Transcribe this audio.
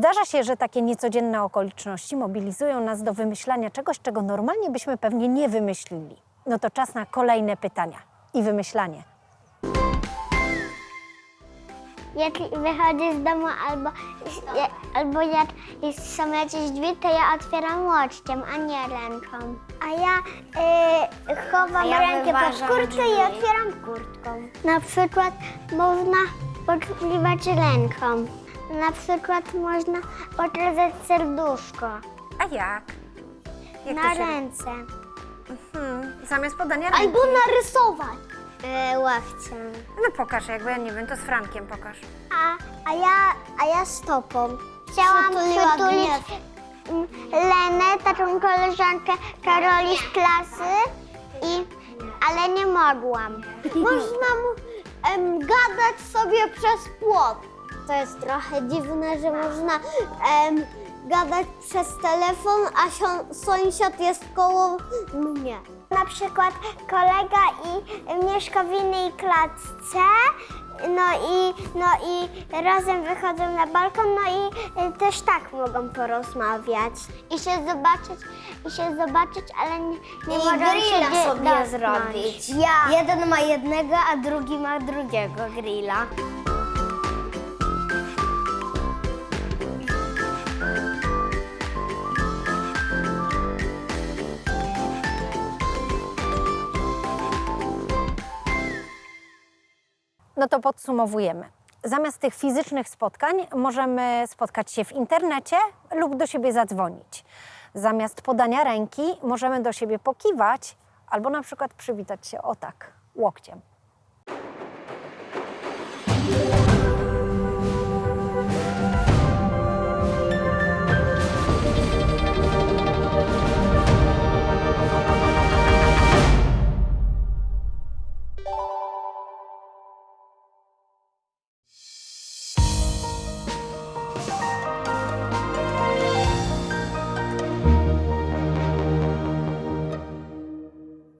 Zdarza się, że takie niecodzienne okoliczności mobilizują nas do wymyślania czegoś, czego normalnie byśmy pewnie nie wymyślili. No to czas na kolejne pytania i wymyślanie. Jak wychodzę z domu albo, albo jak są jakieś drzwi, to ja otwieram łokciem, a nie ręką. A ja y, chowam ja rękę pod kurtkę drzwi. i otwieram kurtką. Na przykład można podkliwać ręką. Na przykład można odrezać serduszko A jak? Jak na to się... ręce. Hmm, zamiast podania ręki. Albo narysować. E, ławcem. No pokaż, jakby ja nie wiem, to z Frankiem pokaż. A, a, ja, a ja stopą. Chciałam Przytuliła przytulić Lenę, taką koleżankę Karoli z klasy, i, ale nie mogłam. Można mu em, gadać sobie przez płot. To jest trochę dziwne, że można em, gadać przez telefon, a sio- sąsiad jest koło mnie. Na przykład kolega i mieszka w innej klatce, no i, no i razem wychodzą na balkon, no i y, też tak mogą porozmawiać. I się zobaczyć, i się zobaczyć, ale nie, nie I mogą się grilla dzie- sobie dotknąć. zrobić. Ja. Jeden ma jednego, a drugi ma drugiego grilla. No to podsumowujemy. Zamiast tych fizycznych spotkań możemy spotkać się w internecie lub do siebie zadzwonić. Zamiast podania ręki możemy do siebie pokiwać albo na przykład przywitać się o tak, łokciem.